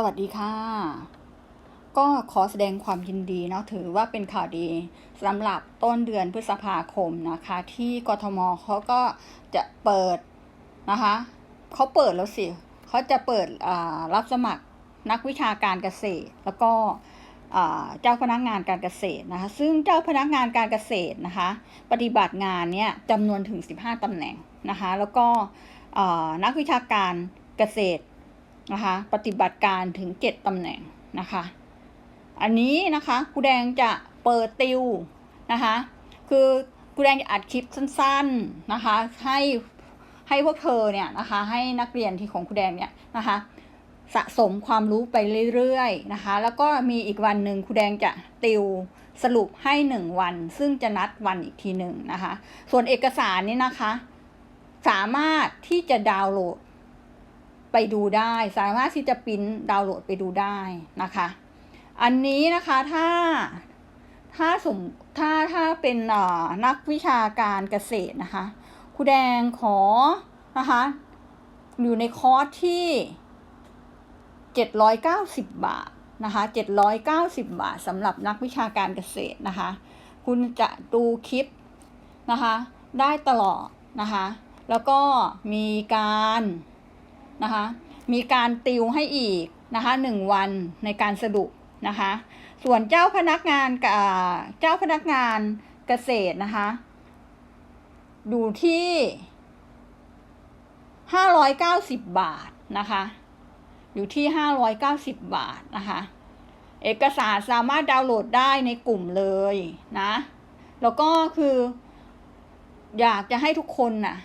สวัสดีค่ะ ก็ขอแสดงความยินดีเนาะถือว่าเป็นข่าวดีสำหรับต้นเดือนพฤษภาคมนะคะ ที่กทมเขาก็จะเปิดนะคะเขาเปิดแล้วสิเขาจะเปิดรับสมัครนักวิชาการเกษตร แล้วก็เจ้าพนักงานการเกษตรนะคะ ซึ่งเจ้าพนักงานการเกษตรนะคะ ปฏิบัติงานเนี่ยจำนวนถึง 15ตำแหน่งนะคะ แล้วก็นักวิชาการเกษตร นะคะปฏิบัติการถึง 7ตำแหน่งนะคะ อันนี้นะคะครูแดงจะเปิดติวนะคะคือครูแดงจะอัดคลิปสั้นๆนะคะให้ให้พวกเธอเนี่ยนะคะให้นักเรียนที่ของครูแดงเนี่ยนะคะสะสมความรู้ไปเรื่อยๆนะคะแล้วก็มีอีกวันหนึ่งครูแดงจะติวสรุปให้หนึ่งวัน ซึ่งจะนัดวันอีกทีหนึ่งนะคะ ส่วนเอกสารนี่นะคะ สามารถที่จะดาวน์โหลด ไปดูได้ สามารถที่จะปริ้นดาวน์โหลดไปดูได้นะคะ อันนี้นะคะถ้าถ้าสมถ้าถ้าเป็นนักวิชาการเกษตรนะคะครูแดงขอนะคะอยู่ในคอร์สที่ 790 บาทนะคะ790 บาทสำหรับนักวิชาการเกษตรนะคะ คุณจะดูคลิปนะคะ ได้ตลอดนะคะ แล้วก็มีการ นะคะ มีการติวให้อีกนะคะหนึ่งวันในการสรุปนะคะ ส่วนเจ้าพนักงานกับเจ้าพนักงานเกษตรนะคะอยู่ที่ห้าร้อยเก้าสิบบาทนะคะ อยู่ที่ห้าร้อยเก้าสิบบาทนะคะ เอกสารสามารถดาวน์โหลดได้ในกลุ่มเลยนะ แล้วก็คือ อยากจะให้ทุกคนน่ะ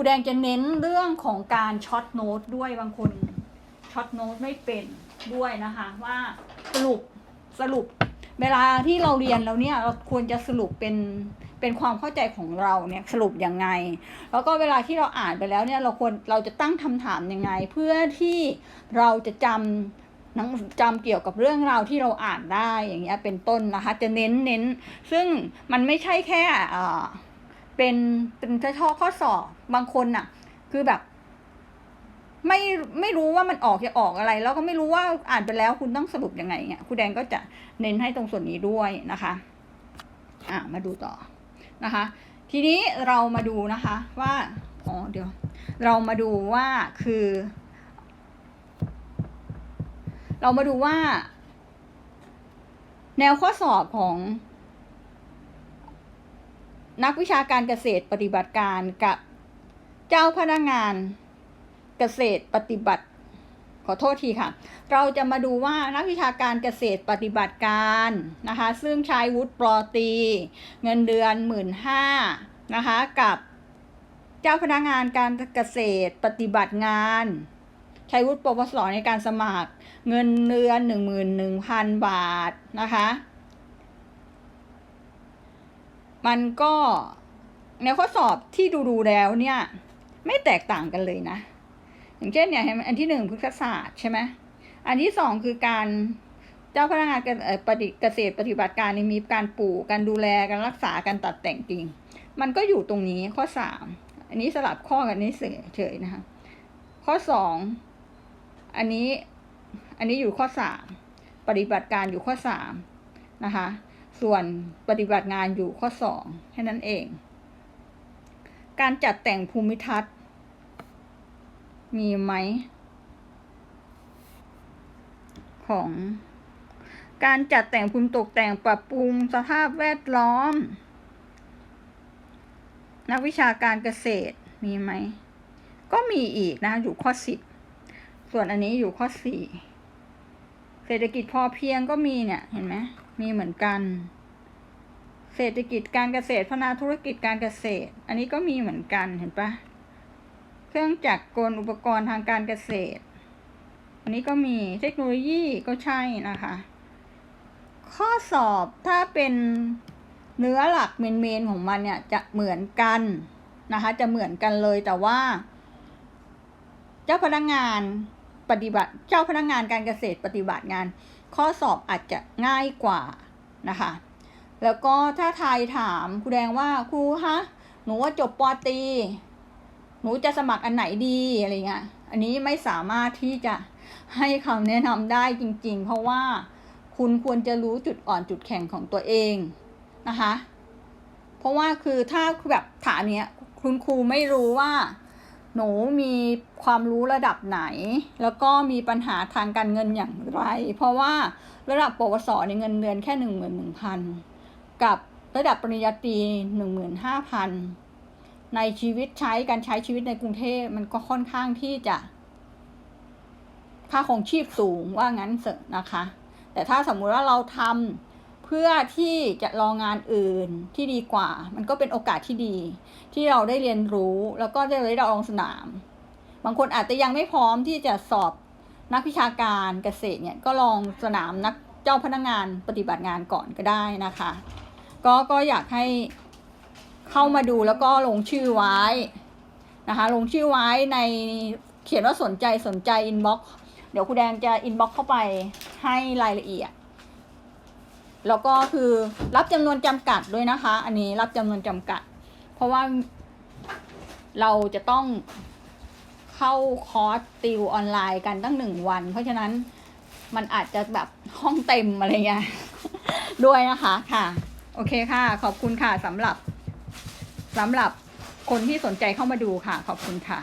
รูแดงจะเน้นเรื่องของการช็อตโน้ตด้วยบางคนช็อตโน้ตไม่เป็นด้วยนะคะว่าสรุปสรุป เวลาที่เราเรียนแล้วเนี่ยเราควรจะสรุปเป็นเป็นความเข้าใจของเราเนี่ยสรุปยังไง แล้วก็เวลาที่เราอ่านไปแล้วเนี่ยเราควรเราจะตั้งคำถามยังไง เพื่อที่เราจะจำนังจำเกี่ยวกับเรื่องราวที่เราอ่านได้อย่างเงี้ยเป็นต้นนะคะ จะเน้นเน้น ซึ่งมันไม่ใช่แค่อ่า เป็นเป็นข้อข้อสอบบางคนน่ะ คือแบบ ไม่ไม่รู้ว่ามันออกจะออกอะไร แล้วก็ไม่รู้ว่าอ่านไปแล้วคุณต้องสรุปยังไงเนี่ยครูแดงก็จะเน้นให้ตรงส่วนนี้ด้วยนะคะ อะมาดูต่อนะคะ ทีนี้เรามาดูนะคะว่าอ๋อเดี๋ยว เรามาดูว่าคือ เรามาดูว่า แนวข้อสอบของ นักวิชาการเกษตรปฏิบัติการกับเจ้าพนักงานเกษตรปฏิบัติ ขอโทษทีค่ะ เราจะมาดูว่านักวิชาการเกษตรปฏิบัติการนะคะ ซึ่งใช้วุฒิปรตี เงินเดือนหมื่นห้านะคะกับเจ้าพนักงานการเกษตรปฏิบัติงานใช้วุฒิปวสในการสมัคร เงินเดือนหนึ่งหมื่นหนึ่งพันบาทนะคะ มันก็ในข้อสอบที่ดูดูๆแล้วเนี่ย ไม่แตกต่างกันเลยนะ อย่างเช่นเนี่ยอันที่หนึ่งพฤกษศาสตร์ใช่ไหมอันที่สองคือการเจ้าพนักงานเกษตรปฏิบัติการมีการปลูกการดูแลการรักษาการตัดแต่งกิ่งมันก็อยู่ตรงนี้ข้อสามอันนี้สลับข้อกันนี่เฉยๆนะคะ ข้อสองอันนี้อันนี้อยู่ข้อสามปฏิบัติการอยู่ข้อสามนะคะ ส่วนปฏิบัติงานอยู่ข้อสองแค่นั้นเอง การจัดแต่งภูมิทัศน์ มีไหม ของ การจัดแต่งภูมิตกแต่งปรับปรุงสภาพแวดล้อม นักวิชาการเกษตรมีไหม ก็มีอีกนะอยู่ข้อสิบส่วนอันนี้อยู่ข้อสี่ เศรษฐกิจพอเพียงก็มีเนี่ยเห็นไหมมีเหมือนกัน เศรษฐกิจการเกษตรพัฒนาธุรกิจการเกษตร อันนี้ก็มีเหมือนกันเห็นปะเครื่องจักรกลอุปกรณ์ทางการเกษตร อันนี้ก็มีเทคโนโลยีก็ใช่นะคะ ข้อสอบถ้าเป็นเนื้อหลักเมนๆของมันเนี่ยจะเหมือนกันนะคะ จะเหมือนกันเลยแต่ว่า เจ้าพนักงาน ปฏิบัติเจ้าพนักงานการเกษตรปฏิบัติงาน ข้อสอบอาจจะง่ายกว่านะคะ แล้วก็ถ้าทายถามครูแดงว่าครูฮะหนูว่าจบปอตีหนูจะสมัครอันไหนดีอะไรเงี้ยอันนี้ไม่สามารถที่จะให้คำแนะนำได้จริง ๆ เพราะว่าคุณควรจะรู้จุดอ่อนจุดแข็งของตัวเองนะคะ เพราะว่าคือถ้าแบบฐานเนี้ย คุณครูไม่รู้ว่า หนูมีความรู้ระดับไหน แล้วก็มีปัญหาทางการเงินอย่างไร เพราะว่าระดับปวสในเงินเดือนแค่หนึ่งหมื่นหนึ่งพันกับระดับปริญญาตรีหนึ่งหมื่นห้าพันในชีวิตใช้การใช้ชีวิตในกรุงเทพมันก็ค่อนข้างที่จะ ค่าของชีพสูงว่างั้นเถอะนะคะ แต่ถ้าสมมุติว่าเราทำ พื่อที่จะรองานอื่นที่ดีกว่า มันก็เป็นโอกาสที่ดี ที่เราได้เรียนรู้แล้วก็ได้ได้ลองสนาม บางคนอาจจะยังไม่พร้อมที่จะสอบนักวิชาการเกษตรเนี่ยก็ลองสนามนักเจ้าพนักงานปฏิบัติงานก่อนก็ได้นะคะ ก็ก็อยากให้เข้ามาดูแล้วก็ลงชื่อไว้นะคะ ลงชื่อไว้ในเขียนว่าสนใจสนใจอินบ็อกเดี๋ยวครูแดงจะอินบ็อกเข้าไปให้รายละเอียด แล้วก็คือรับจำนวนจำกัดด้วยนะคะ อันนี้รับจำนวนจำกัด เพราะว่าเราจะต้องเข้าคอร์สติวออนไลน์กันตั้งหนึ่งวัน เพราะฉะนั้นมันอาจจะแบบห้องเต็มอะไรเงี้ยด้วยนะคะค่ะ โอเคค่ะ ขอบคุณค่ะสำหรับสำหรับคนที่สนใจเข้ามาดูค่ะ ขอบคุณค่ะ